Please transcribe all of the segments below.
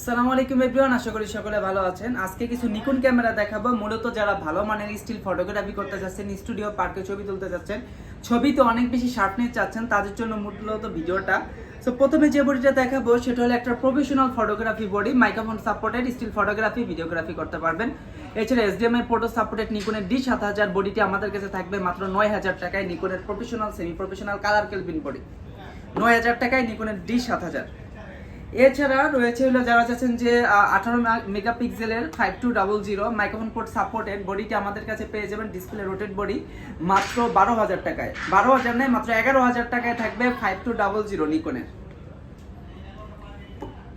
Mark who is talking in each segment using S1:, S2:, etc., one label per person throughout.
S1: আসসালামু আলাইকুম এভরিওয়ান, আশা করি সকলে ভালো আছেন। আজকে কিছু নিকুন ক্যামেরা দেখাবো। মূলত যারা ভালো মানের স্টিল ফটোগ্রাফি করতে যাচ্ছেন স্টুডিও পার্কে ছবি তুলতে যাচ্ছেন ছবি তো অনেক বেশি শার্পনেস চাচ্ছেন, তাদের জন্য মূলত ভিডিওটা। সো প্রথমে যে বডিটা দেখাবো, সেটা হলো একটা professional photography body microphone supported still photography videography করতে পারবেন। এছাড়া এসডিএম এর ফটো সাপোর্টেড নিকনের ডি সাত হাজার বডিটি আমাদের কাছে থাকবে মাত্র নয় হাজার টাকায় নিকনের professional semi professional colour kelvin body নয় হাজার টাকায় নিকনের ডি সাত হাজার। এছাড়া রয়েছে হলো যারা চাচ্ছেন যে আঠারো মেগাপিক্সেলের five two double zero microphone port supported বডিটি আমাদের কাছে পেয়ে যাবেন ডিসপ্লে রোটেড বডি মাত্র বারো হাজার টাকায়। বারো হাজার নয়, মাত্র এগারো হাজার টাকায় থাকবে ফাইভ টু ডাবল জিরো নিকনের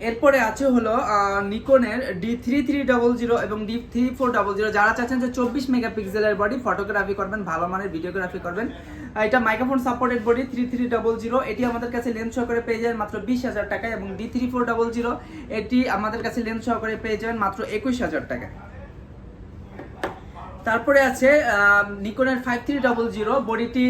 S1: এরপরে আছে হলো নিকনের D three three double zero এবং D three four double zero যারা চাচ্ছেন যে চব্বিশ মেগাপিক্সেলের বডি ফটোগ্রাফি করবেন, ভালো মানের ভিডিওগ্রাফি করবেন এটা microphone supported body three three double zero এটি আমাদের কাছে লেন্স সহকারে পেয়ে যাবেন মাত্র বিশ হাজার টাকায় এবং D three four double zero এটি আমাদের কাছে লেন্স সহকারে পেয়ে যাবেন মাত্র একুশ হাজার টাকায়। তারপরে আছে নিকনের ফাইভ থ্রি ডাবল জিরো বডিটি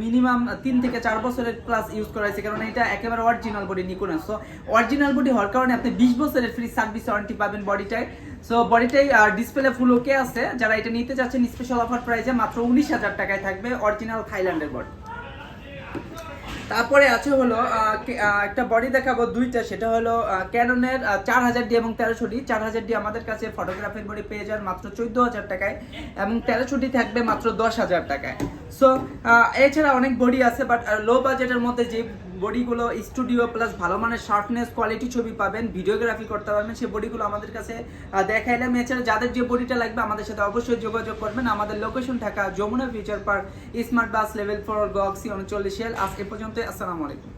S1: মিনিমাম তিন থেকে চার বছরের প্লাস ইউজ করা হয়েছে, কারণ এটা একেবারে অরিজিনাল বডি নিকনের। সো অরিজিনাল বডি হওয়ার কারণে আপনি বিশ বছরের ফ্রি সার্ভিস ওয়ারেন্টি পাবেন বডিটায়। সো বডিটাই ডিসপ্লে ফুল ওকে আছে। যারা এটা নিতে চাচ্ছেন স্পেশাল অফার প্রাইসে মাত্র উনিশ হাজার টাকায় থাকবে অরিজিনাল থাইল্যান্ডের বডি তারপরে আছে হলো একটা বডি দেখাবো দুইটা, সেটা হলো ক্যাননের চার হাজার ডি এবং তেরোশো ডি। চার হাজার ডি আমাদের কাছে ফটোগ্রাফির বডি পেয়ে যান মাত্র চোদ্দ হাজার টাকায় এবং তেরোশো ডি থাকবে মাত্র দশ হাজার টাকায়। সো এছাড়া অনেক বডি আছে বাট লো বাজেটের মধ্যে যে বডিগুলো স্টুডিও প্লাস ভালো মানের শার্পনেস কোয়ালিটি ছবি পাবেন ভিডিওগ্রাফি করতে পারবেন, সেই বডিগুলো আমাদের কাছে দেখাইলে দেখাইলাম এছাড়া যাদের যে বডিটা লাগবে আমাদের সাথে অবশ্যই যোগাযোগ করবেন। আমাদের লোকেশন থাকা Jamuna future park smart bus level four গক্সি উনচল্লিশ আজ এ পর্যন্ত আসসালামু আলাইকুম।